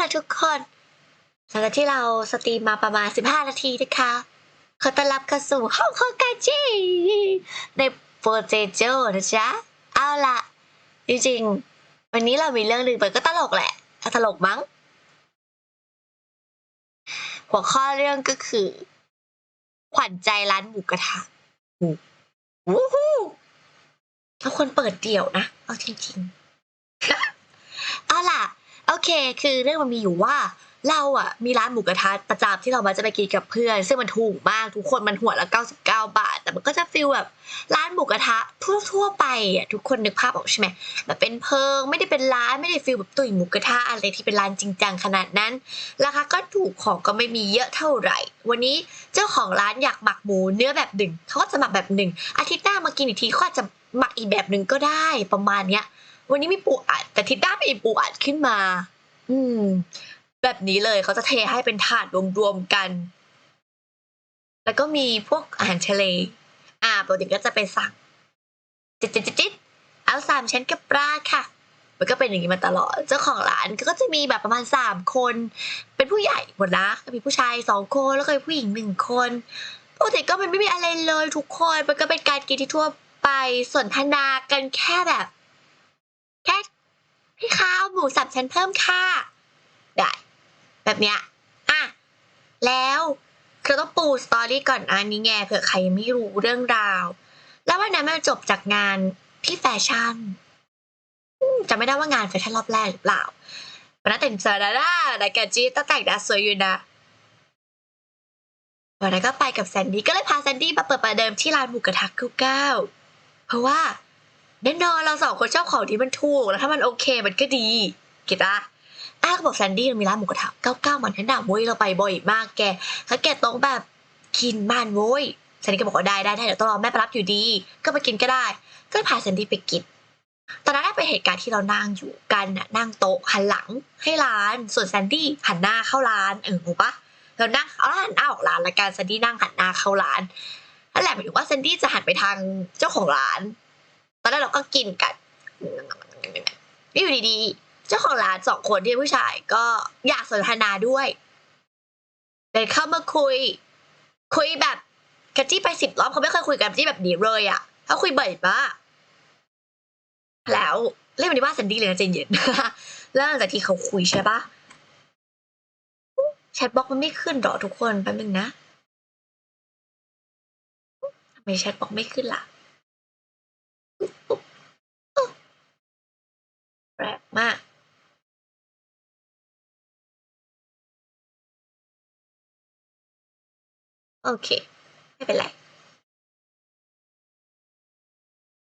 ล่ะทุกคนหลังจากที่เราสตรีมมาประมาณ 15 นาทีนะคะขอต้อนรับเข้าสู่ห้องของกาจีในโปรเจโจนะจ๊ะ เอาล่ะจริงๆ วันนี้เรามีเรื่องหนึ่งมันก็ตลกแหละ ตลกมั้ง หัวข้อเรื่องก็คือ ขวัญใจร้านหมูกระทะวู้ฮู้เราควรเปิดเดี่ยวนะ เอาจริงๆ เอาล่ะ เค คือเรื่องมันมีอยู่ว่าเราอะมีร้านหมูกระทะประจำที่เรามาจะไปกินกับเพื่อน ซึ่งมันถูกมากทุกคนมันหัวละ99 บาท แต่มันก็จะฟีลแบบร้านหมูกระทะทั่วๆไปอะทุกคนนึกภาพออกใช่ไหมแบบเป็นเพิงไม่ได้เป็นร้านไม่ได้ฟีลแบบตุ๋ยหมูกระทะอะไรที่เป็นร้านจริงจังขนาดนั้นราคาก็ถูกของก็ไม่มีเยอะเท่าไหร่ วันนี้เจ้าของร้านอยากหมักหมูเนื้อแบบหนึ่งเขาก็จะหมักแบบหนึ่งอาทิตย์หน้ามากินอีกทีเขาอาจะหมักอีกแบบหนึ่งก็ได้ประมาณเนี้ย วันนี้มีปูอัด แต่ทิตย์หน้ามีปูอัดขึ้นมา อืม แบบนี้เลยเขาจะเทให้เป็นถาดรวมๆกัน แล้วก็มีพวกอาหารทะเล อ่าปกติก็จะไปสั่งจิตจิตจิตจิตเอาสามชั้นกับปลาค่ะ มันก็เป็นอย่างนี้มาตลอด เจ้าของร้านก็จะมีแบบประมาณสามคน เป็นผู้ใหญ่หมดนะก็มีผู้ชายสองคนแล้วก็มีผู้หญิงหนึ่งคนปกติก็มันไม่มีอะไรเลยทุกคน มันก็เป็นการกินที่ทั่วไปสนทนากันแค่แบบ พี่ข้าวหมูสามชั้นเพิ่มค่ะได้แบบเนี้ยอะแล้วคือต้องปูสตอรี่ก่อนอันนี้ไงเผื่อใครไม่รู้เรื่องราว แล้ววันนั้นมันจบจากงานที่แฟชั่นจำไม่ได้ว่างานแฟชั่นรอบแรกหรือเปล่าวันนั้นแต่งเจอดาด้าแต่แกจีต้องแต่งดาสวยอยู่นะวันนั้นก็ไปกับแซนดี้ก็เลยพาแซนดี้มาเปิดประเดิมที่ร้านหมูกระทะเก้าเก้าเพราะว่า แน่นอนเราสองคนชอบของที่มันถูก แล้วถ้ามันโอเคมันก็ดีเก็ตปะอ้าก็บอกแซนดี้มีร้านหมูกระทะเก้าเก้ามันแนะนำเว้ยเราไปบ่อยมากแกถ้าแกต้องแบบกินมันเว้ยแซนดี้ก็บอกว่าได้ได้เดี๋ยวต้องรอแม่ไปรับอยู่ดี ก็ไปกินก็ได้ ก็พาแซนดี้ไปกินตอนนั้นเป็นเหตุการณ์ที่เรานั่งอยู่กันน่ะนั่งโต๊ะหันหลังให้ร้าน ส่วนแซนดี้หันหน้าเข้าร้านเออถูกปะเรานั่งเอาหันหน้าออกร้านละกันแซนดี้นั่งหันหน้าเข้าร้านนั่นแหละหมายถึงว่าแซนดี้จะหันไปทางเจ้าของร้าน อนนั้นเราก็กินกันนี่อยู่ดีๆ เจ้าของร้านสองคนที่ผู้ชายก็อยากสนทนาด้วยเดินเข้ามาคุย คุยแบบกระจี้ไปสิบรอบเขาไม่เคยคุยกันที่แบบนี้เลยอะเขาคุยบ่อยมากแล้วเรียกมันว่าแซนดี้เลยนะใจเย็นแล้วหลังจากที่เขาคุยใช่ปะแชทบล็อกมันไม่ขึ้นหรอทุกคนแป๊บนึงนะทำไมแชทบล็อกไม่ขึ้นล่ะ แปลกมากโอเค ไม่เป็นไร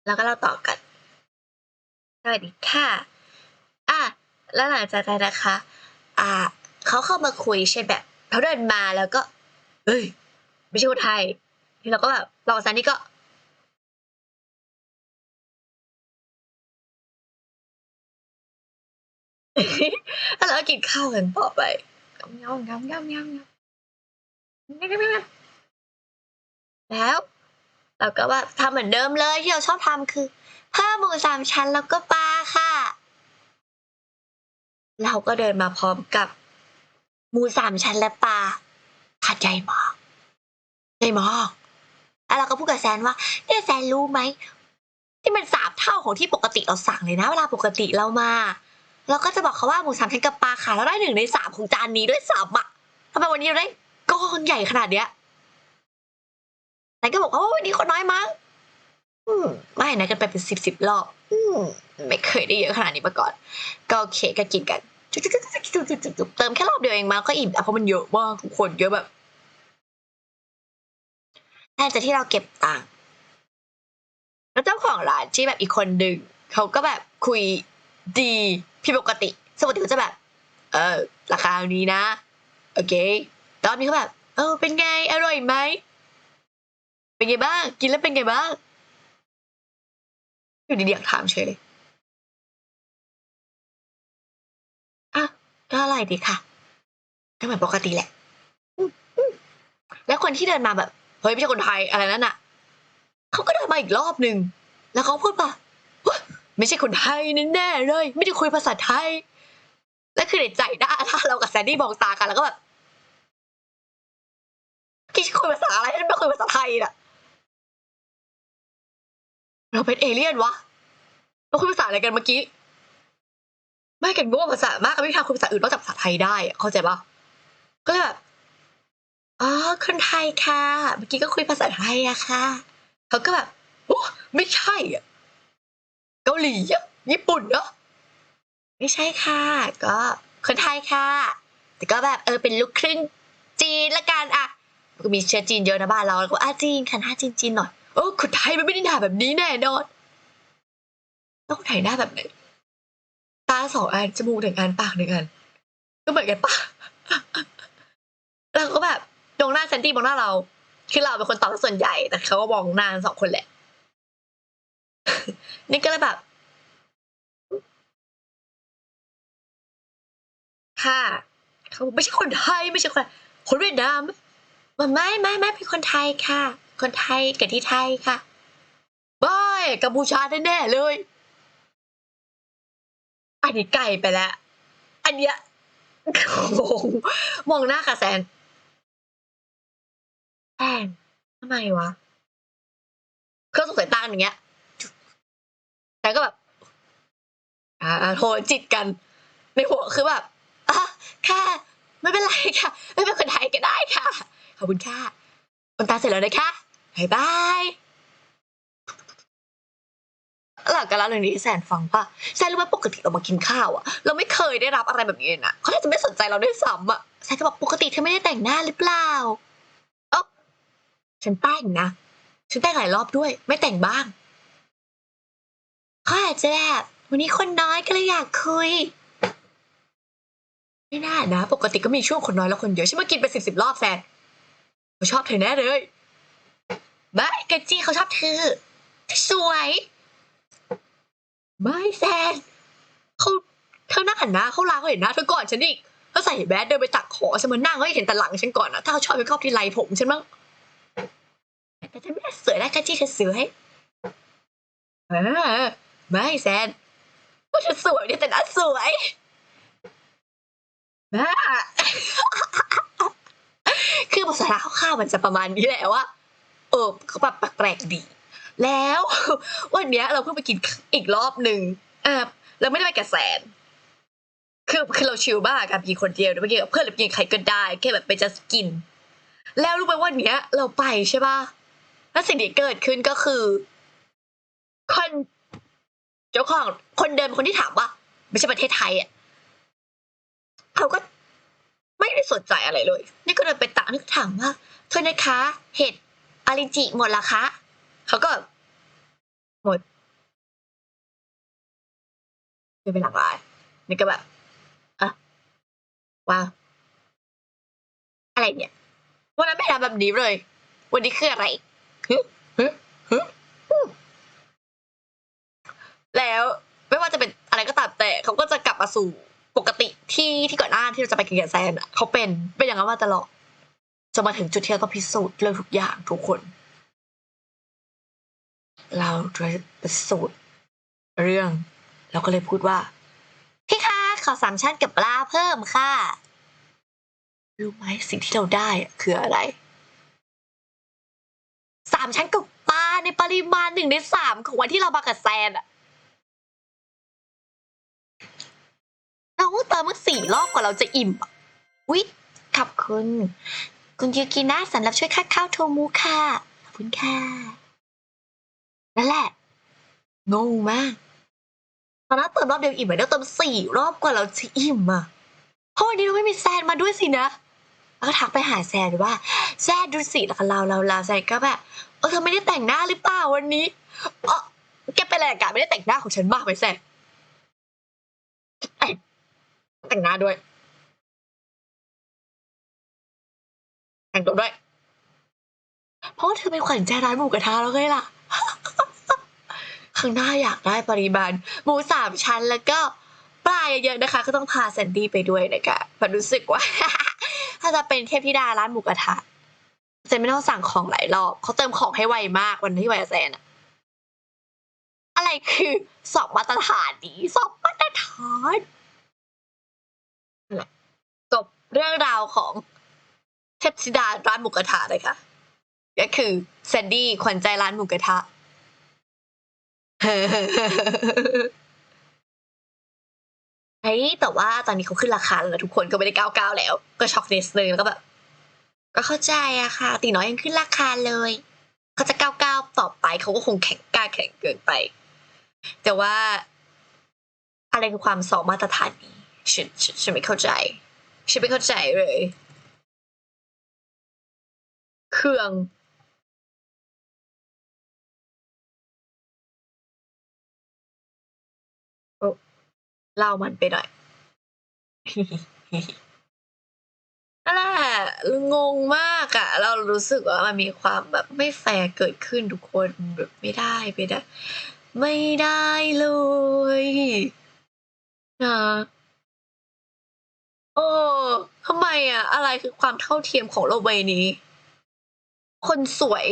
แล้วก็เราต่อกัน สวัสดีค่ะ อะ แล้วหลังจากนั้นนะคะ อ่า เขาเข้ามาคุยเช่นแบบเขาเดินมาแล้วก็ เฮ้ย ไม่ใช่คนไทย ที่เราก็แบบเราซันนี่ก็ แล้วเราก็กินข้าวกันต่อไปยำยำยำยำยำยำแล้วเราก็แบบทำเหมือนเดิมเลยที่เราชอบทำคือเพิ่มหมูสามชั้นแล้วก็ปลาค่ะ เราก็เดินมาพร้อมกับหมูสามชั้นและปลาถัดใหญ่มากใหญ่มากแล้วเราก็พูดกับแซนว่าเนี่ยแซนรู้ไหมที่มันสามเท่าของที่ปกติเราสั่งเลยนะ เวลาปกติเรามา เราก็จะบอกเขาว่าหมูสามชั้นกับปลาค่ะแล้วได้หนึ่งในสามของจานนี้ด้วยซ้ำอะทำไมวันนี้เราได้ก้อนใหญ่ขนาดเนี้ยแซนก็บอกว่าวันนี้คนน้อยมั้งอืมไม่นะกันไปเป็นสิบสิบรอบ อืมไม่เคยได้เยอะขนาดนี้มาก่อน ก็โอเคก็กินกันจุ๊บจุ๊บจุ๊บจุ๊บจุ๊บจุ๊บเติมแค่รอบเดียวเองมาก็อิ่มอะเพราะมันเยอะมากทุกคนเยอะแบบหลังจากที่เราเก็บตังค์แล้วเจ้าของร้านที่แบบอีกคนหนึ่งเขาก็แบบคุยดี ผิดปกติปกติเขาจะแบบ เออราคานี้นะ โอเค ตอนนี้เขาแบบ เออ เป็นไง อร่อยไหม เป็นไงบ้าง กินแล้วเป็นไงบ้าง อยู่ดีๆอยากถามเฉยเลยอะก็อร่อยดีค่ะก็เหมือนปกติแหละ แล้วคนที่เดินมาแบบ เฮ้ยไม่ใช่คนไทยอะไรนั่นน่ะ เขาก็เดินมาอีกรอบหนึ่ง แล้วเขาพูดป่ะ ไม่ใช่คนไทยแน่ๆเลย ไม่ได้คุยภาษาไทย แล้วคือในใจน้าถ้าเรากับแซนดี้มองตากันแล้วก็แบบคิดคุยภาษาอะไรฉันไม่คุยภาษาไทยน่ะ เราเป็นเอเลี่ยนวะเราคุยภาษาอะไรกันเมื่อกี้ไม่กันง่วภาษามากก็ไม่ทางคุยภาษาอื่นนอกจากภาษาไทยได้เข้าใจปะก็เลยแบบอ๋อคนไทยค่ะ เมื่อกี้ก็คุยภาษาไทยอะค่ะเขาก็แบบโอ้ไม่ใช่อะ เกาหลีอะญี่ปุ่นเนาะไม่ใช่ค่ะ ก็คนไทยค่ะ แต่ก็แบบเออเป็นลูกครึ่งจีนละกันอะก็มีเชื้อจีนเยอะนะบ้านเราแล้วก็อาจีนค่ะหน้าจีนจีนหน่อยโอ้คนไทยมันไม่ได้หน้าแบบนี้แน่นอนต้องไทยหน้าแบบไหนตาสองอันจมูกหนึ่งอันปากหนึ่งอันก็เหมือนกันปะแล้วก็แบบมองหน้าแซนตี้มองหน้าเรา คือเราเป็นคนตอบส่วนใหญ่แต่เขาก็มองหน้าสองคนแหละ นี่ก็เลยแบบ ค่ะเขาบอกไม่ใช่คนไทยไม่ใช่คนคนเวียดนามมันไม่ไม่ไม่เป็นคนไทยค่ะ คนไทยเกิดที่ไทยค่ะไม่กัมพูชาแน่ๆเลย อันนี้ไกลไปแล้ว อันเนี้ยงงมองหน้าค่ะแซนแซนทำไมวะ เครื่องสงสัยตาอย่างเงี้ยแต่ก็แบบาโทรจิตกัน ในหัวคือแบบอะค่ะ ไม่เป็นไรค่ะ ไม่เป็นคนไทยก็ได้ค่ะ ขอบคุณค่ะคนตาเสร็จแล้วนะคะบายบายหลังการเล่าเรื่งนี้แซนฟังป่ะแซนรู้ไหมปกติเรามากินข้าวอะเราไม่เคยได้รับอะไรแบบนี้เลยนะเขาแทบจะไม่สนใจเราด้วยซ้ำอะแซนก็บอกปกติเธอไม่ได้แต่งหน้าหรือเปล่าเอ้าฉันแต่งนะฉันแต่งหลายรอบด้วย ไม่แต่งบ้างเขาอาจจะแบบ วันนี้คนน้อยก็เลยอยากคุย ไม่น่านะ ปกติก็มีช่วงคนน้อยแล้วคนเยอะฉันมากินไปสิบสิบรอบแซนเขาชอบเธอแน่เลยไม่เกจี้เขาชอบเธอเธอสวยไม่แซนเขาเธอนั่งหันหน้าเขาร้าเขาเห็นหน้าเธอก่อนฉันอีกเขาใส่แบสเดินไปตักขอฉันมานั่งเขาเห็นแต่หลังฉันก่อนนะถ้าเขาชอบไปครอบที่ไหล่ผมฉันมั้งแต่ฉันไม่ได้สวยได้แค่ที่เธอสวยเออไม่แซน ว่าเธอสวยเนี่ยแต่หน้าสวยนะคือภาษาข้าวๆมันจะประมาณนี้แหละว่าเออเขาแบบแปลกๆดี แล้ววันเนี้ยเราเพิ่งไปกินอีกรอบหนึ่งอ่าเราไม่ได้ไปกับแสน คือคือเราชิลมากกับกินคนเดียวหรือไปกินกับเพื่อนหรือไปกินใครก็ได้แค่แบบไปจะกิน แล้วรู้ไหมวันเนี้ย เราไปใช่ป่ะแล้วสิ่งที่เกิดขึ้นก็คือคน เจ้าของคนเดิมคนที่ถามว่า ไม่ใช่ประเทศไทยอะเขาก็ไม่ได้สนใจอะไรเลย นี่ก็เดินไปตักนี่ก็ถามว่าโทษนะคะ เห็ดอาริจิหมดละคะเขาก็หมดไม่เป็นหลักหลายนี่ก็แบบอะว้าวอะไรเนี่ยวันนั้นไม่ทำแบบนี้เลย วันนี้คืออะไรฮึฮึฮึฮึ แล้วไม่ว่าจะเป็นอะไรก็ตามแต่เขาก็จะกลับมาสู่ปกติที่ที่ก่อนหน้าที่เราจะไปกินกับแซนเขาเป็นเป็นอย่างนั้นมาตลอดจนมาถึงจุดที่เราต้องพิสูจน์เรื่องทุกอย่างทุกคน เราจะพิสูจน์เรื่อง เราก็เลยพูดว่า พี่คะขอสามชั้นกับปลาเพิ่มค่ะรู้ไหมสิ่งที่เราได้คืออะไรสามชั้นกับปลาในปริมาณหนึ่งในสามของวันที่เรามากับแซนอะ เราเติมมาสี่รอบกว่าเราจะอิ่มอะวิขอบคุณ คุณยูกินะสำหรับช่วยค่าข้าวโทมูค่ะขอบคุณค่ะนั่นแหละงงมากตอนนั้นเติมรอบเดียวอิ่มเหมือนเดิมเติมสี่รอบกว่าเราจะอิ่มอะเพราะวันนี้เราไม่มีแซนมาด้วยสินะแล้วก็ทักไปหาแซนว่าแซนดูสิแล้วก็เราเราเราแซนก็แบบเออเธอไม่ได้แต่งหน้าหรือเปล่าวันนี้เออแกเป็นอะไรกับการไม่ได้แต่งหน้าของฉันมากไปแซน แต่งหน้าด้วย แต่งตัวด้วย เพราะว่าเธอเป็นขวัญใจร้านหมูกระทะแล้วไงล่ะข้างหน้าอยากได้ปริมาณหมูสามชั้นแล้วก็ปลาเยอะๆนะคะ ก็ต้องพาแซนดี้ไปด้วยนะคะมันรู้สึกว่า ถ้าจะเป็นเทพธิดาร้านหมูกระทะเซนไม่ต้องสั่งของหลายรอบเขาเติมของให้ไวมากวันที่ไวกับแซนอะอะไรคือสอบมาตรฐานดีสอบมาตรฐาน แหละจบเรื่องราวของเทพธิดาร้านหมูกระทะเลยค่ะ ก็คือแซนดี้ขวัญใจร้านหมูกระทะเฮ้ยแต่ว่าตอนนี้เขาขึ้นราคาแล้วนะทุกคนก็ไม่ได้ก้าวก้าวแล้ว ก็ช็อกเนสเลยแล้วก็แบบก็เข้าใจอะค่ะ ตีน้อยยังขึ้นราคาเลยเขาจะก้าวก้าวต่อไปเขาก็คงแข็งกล้าแข็งเกินไป แต่ว่าอะไรคือความสองมาตรฐานนี้ ฉันฉันฉันไม่เข้าใจ ฉันไม่เข้าใจเลย เครื่อง โอ้เล่ามันไปหน่อยนั่นแหละงงมากอะเรารู้สึกว่ามันมีความแบบไม่แฟร์เกิดขึ้นทุกคนแบบไม่ได้ไม่ได้ ไม่ได้เลยนะ โอ้ทำไมอะ อะไรคือความเท่าเทียมของโลกใบนี้ คนสวย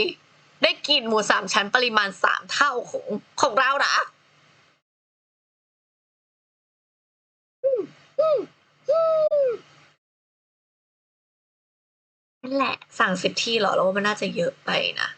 ได้กินหมูสามชั้นปริมาณสามเท่าของของเราหรออืมอืมอืมนั่นแหละ สั่งสิบที่หรอแล้วว่ามันน่าจะเยอะไปนะ